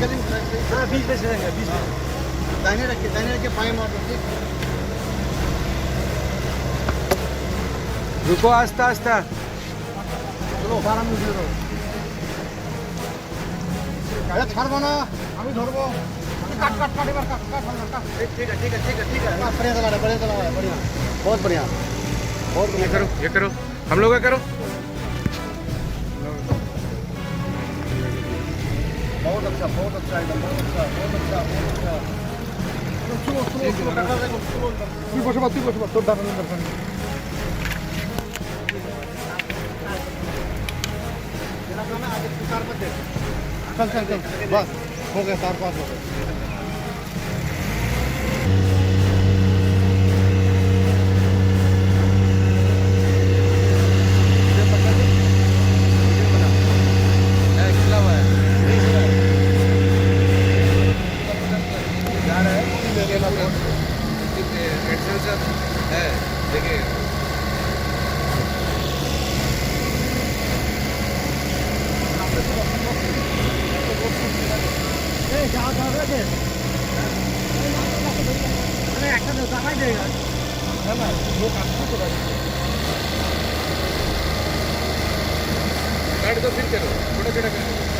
बीस पे से रहेंगे बीस पे दाहिने रखिए दाहिने रखिए बाएं मार दो ठीक रुको आस्ता आस्ता চলো আরাম করে ধরো আরে ছাড়বো না আমি ধরবো কাট কাট কাট এবার কাট কাট কাট কাট ठीक है ठीक है ठीक है ठीक है बढ़िया चला रहा है बढ़िया चला रहा है बढ़िया बहुत बढ़िया बहुत ये बढ़िया करो ये करो हम लोग का करो बहुत अच्छा बहुत अच्छा एकदम बहुत अच्छा बहुत अच्छा बहुत अच्छा स्लो स्लो स्लो टाका देखो स्लो তুই বসে পড় তুই বসে পড় তোর দাঁড়ানোর দরকার নেই चल चल चल बस हो गया तार पास हो गया है देखिए काट दो फिर करो छोटा छोटा करो